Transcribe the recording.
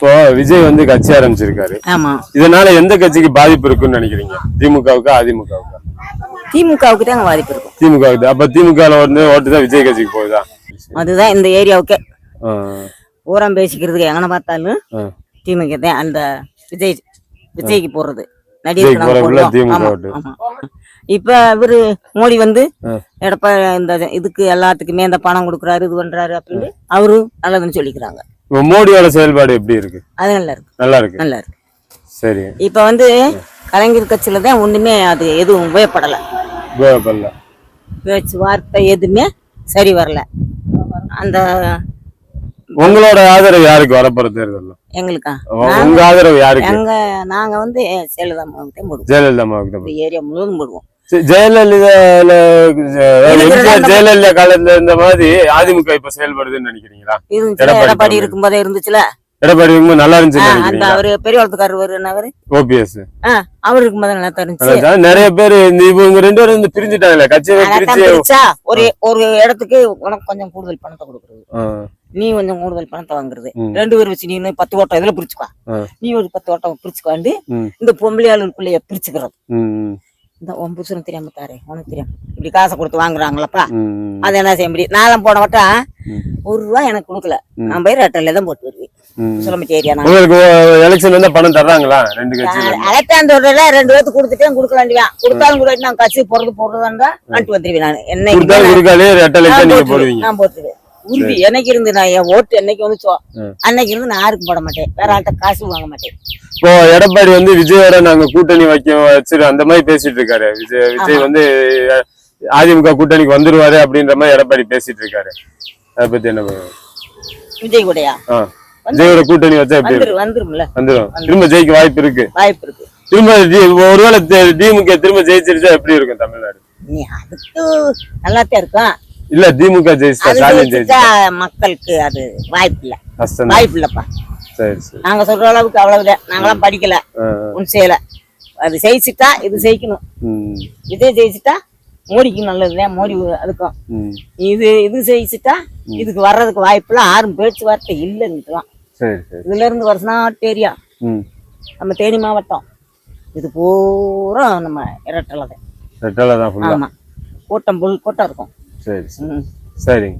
இப்போ விஜய் வந்து கட்சி ஆரம்பிச்சிருக்காரு. ஆமா. இதனால எந்த கட்சிக்கு பாதிப்பு இருக்குன்னு நினைக்கிறீங்க? திமுகவுக்கா அதிமுகவுக்கா? திமுகவுக்கு தான் பாதிப்பு இருக்கும். திமுகவுக்கு. அப்ப திமுக வந்து ஓட்டு தான் விஜய் கட்சிக்கு போகுதா? அதுதான் இந்த ஏரியாவுக்கே. ஊரம் பேசிக்கிறதுக்கு எங்கன பார்த்தாலும். திமுக தான் அந்த விஜய் விஜய்க்கு போடுறது. இப்ப இவரு மோடி வந்து. எடப்பா இந்த இதுக்கு எல்லாத்துக்குமே இந்த பணம் கொடுக்குறாரு இது பண்றாரு அப்படின்னு அவரு நல்லதுன்னு சொல்லிக்கிறாங்க. இப்போ மோடியோட செயல்பாடு எப்படி இருக்கு? அது நல்லா இருக்கு. நல்லா இருக்கு. நல்லா இருக்கு. சரி. இப்ப வந்து கலைஞர் கட்சியில தான் ஒண்ணுமே அது எதுவும் உபயோகப்படல. கோவப்படல பேச்சு வார்த்தை எதுவுமே சரி வரல. அந்த உங்களோட ஆதரவு யாருக்கு வரப்போற தேர்தல் எங்களுக்கா? உங்க ஆதரவு யாருக்கு? எங்க நாங்க வந்து ஜெயலலிதா அம்மாவுக்கு தான் போடுவோம். ஜெயலலிதா அம்மாவுக்கு ஏரியா முழுவதும் போடுவோம். ஜெயலலிதா ஜெயலலிதா காலத்துல இருந்த மாதிரி அதிமுக இப்ப செயல்படுதுன்னு நினைக்கிறீங்களா? எடப்பாடி. இருக்கும்போதே இருந்துச்சுல? எடப்பாடி இருக்கும்போது நல்லா நினைக்கிறீங்களா? அவரு பெரிய வளத்துக்காரர் ஓபிஎஸ். ஆ, அவர் இருக்கும்போது நல்லா அதான் நிறைய பேர் இந்த இவங்க ரெண்டு பேரும் வந்து பிரிஞ்சுட்டாங்களே கட்சியை பிரிச்சு ஒரு ஒரு இடத்துக்கு உனக்கு கொஞ்சம் கூடுதல் பணத்தை கொடுக்குறது. நீ கொஞ்சம் கூடுதல் பணத்தை வாங்குறது. ரெண்டு பேர் வச்சு நீ பத்து ஓட்டம் இதுல பிரிச்சுக்கோ. நீ ஒரு பத்து ஓட்டம் பிரிச்சுக்காண்டு. இந்த பொம்பளையாளுக்குள்ளேய பிரிச்சுக்கிறது. இந்த உன் புருஷனுக்கு தெரியாம தாரே உனக்கு தெரியும். இப்படி காசை கொடுத்து வாங்குறாங்களப்பா. அது என்ன செய்ய முடியும்? நான்லாம் போன வட்டம். ஒரு ரூபா எனக்கு கொடுக்கல. நான் போய் ரெட்டல்ல தான் போட்டு வருவேன். ஏரியா உங்களுக்கு எலெக்ஷன் வந்தா பணம் தர்றாங்களா? ரெண்டு கட்சியில அலட்டாந்தோட ரெண்டு பேர்த்து கொடுத்துட்டேன் கொடுக்க வேண்டியதான் கொடுத்தாலும் கூட நான் கட்சி போறது போடுறதா அனுப்பிட்டு வந்துருவேன் நான். நீங்க. போடுவீங்க. போட்டுருவேன். உறுதி என்னைக்கு இருந்து நான் என் ஓட்டு என்னைக்கு வந்துச்சோ. அன்னைக்கு இருந்து நான் யாருக்கும் போட மாட்டேன். வேற ஆள்கிட்ட காசு வாங்க மாட்டேன். இப்போ எடப்பாடி வந்து விஜயோட நாங்க கூட்டணி வைக்க வச்சிரு அந்த மாதிரி பேசிட்டு இருக்காரு. விஜய் விஜய் வந்து அதிமுக கூட்டணிக்கு வந்துருவாரு அப்படின்ற மாதிரி எடப்பாடி பேசிட்டு இருக்காரு. அதை பத்தி என்ன? விஜய் கூடயா? விஜயோட கூட்டணி வச்சா எப்படி வந்துரும்ல. வந்துரும். திரும்ப ஜெயிக்க வாய்ப்பு இருக்கு. வாய்ப்பு இருக்கு. திரும்ப ஒருவேளை திமுக திரும்ப ஜெயிச்சிருச்சா எப்படி இருக்கும் தமிழ்நாடு? நீ அதுக்கு நல்லாத்தான் இருக்கும் இல்ல திமுக ஜெயிச்சா ஸ்டாலின் ஜெயிச்சா மக்களுக்கு அது வாய்ப்பு இல்ல. வாய்ப்பு இல்லப்பா. சரி சரி. நாங்க சொல்ற அளவுக்கு அவ்வளவுதான். நாங்களாம் படிக்கல. ஒன்றும் செய்யல. அது ஜெயிச்சுட்டா இது ஜெயிக்கணும். விஜய் ஜெயிச்சுட்டா மோடிக்கு நல்லதுதான் மோடி அதுக்கும். இது இது ஜெயிச்சுட்டா இதுக்கு வர்றதுக்கு வாய்ப்புல யாரும் பேச்சுவார்த்தை இல்லைன்னுட்டுதான் சரி சரி இதுல இருந்து வருஷம் ஏரியா. ம். நம்ம தேனி மாவட்டம். இது பூரா நம்ம இரட்டலை தான். ரெட்டலை தான் ஃபுல்லா ஆமா. கூட்டம் புல் கூட்டம் இருக்கும். சரி சரி. சரிங்க.